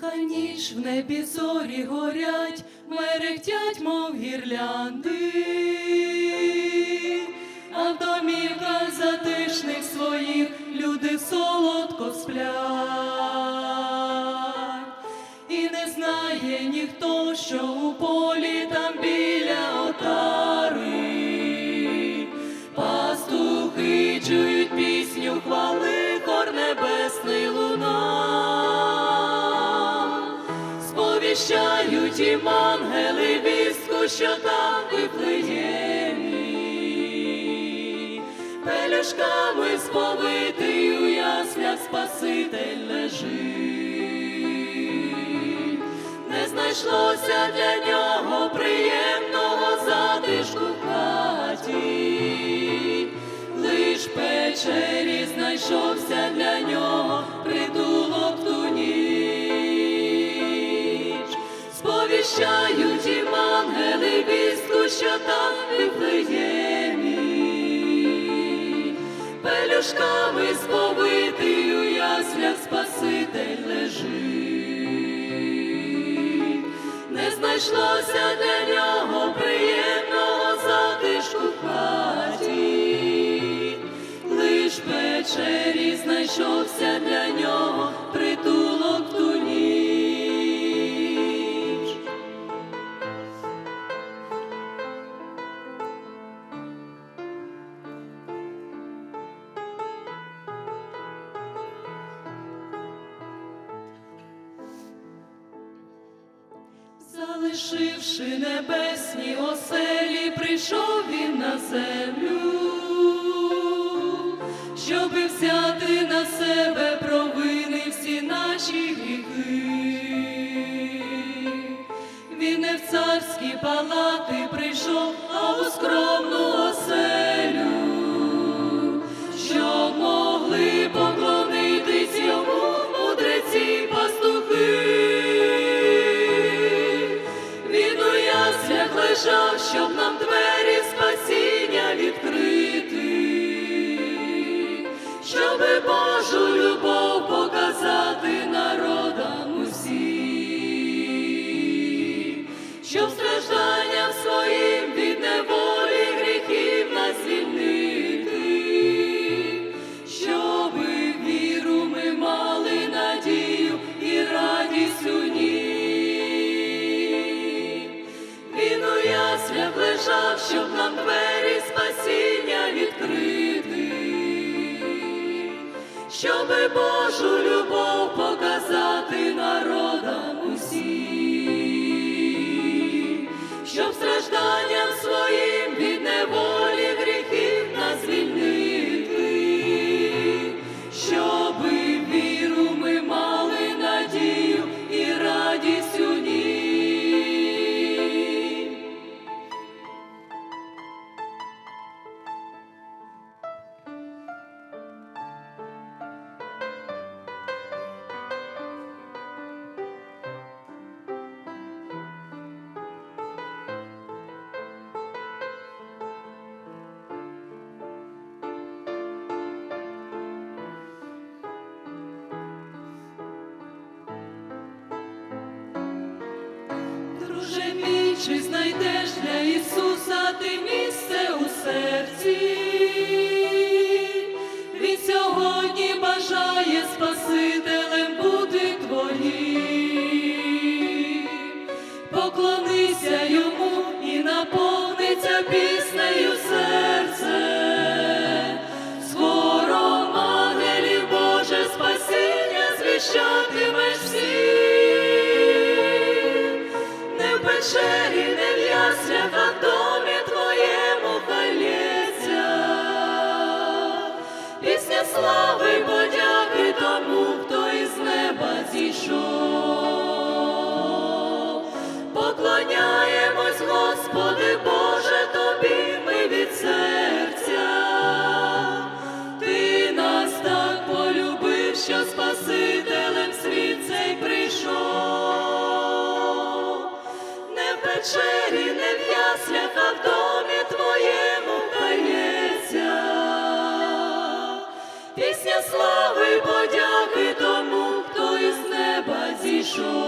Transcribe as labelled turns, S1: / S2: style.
S1: Тиха ніч в небі зорі горять, мерехтять, мов гірлянди, а в домівках затишних своїх люди солодко сплять, і не знає ніхто, що у полі там біля Сповіщають їм ангели вістку, що там виплиє Вифлеємі. Пелюшками сповитий у яслях Спаситель лежить. Не знайшлося для Сповіщають їм ангели що там в Вифлеємі. Пелюшками сповитий у яслях Спаситель лежить. Не знайшлося для нього Залишивши небесні оселі, прийшов він на землю, щоби взяти на себе провини всі наші гріхи. Він не в царські палати прийшов, а у скромну щоб стражданням своїм від неволі гріхів нас звільнити, щоби віру ми мали надію і радість у ній. Він у яслях лежав, щоб нам двері спасіння відкрити, щоби Божу любов показати народам усім, щоб стражданням своїм від неволі Друже мій, чи знайдеш для Ісуса ти місце у серці? Він сьогодні бажає Спасителем бути твоїм. Поклонися йому і наповниться піснею печері, не в яслях, а домі твоєму халється. Пісня слави, подяки тому, хто із неба зійшов. Поклоняємось, Господи Боже, тобі ми від серця. Ти нас так полюбив, що Спасителем Не в не в яслях, а в домі твоєму хається. Пісня слави подяки тому, хто із неба зійшов.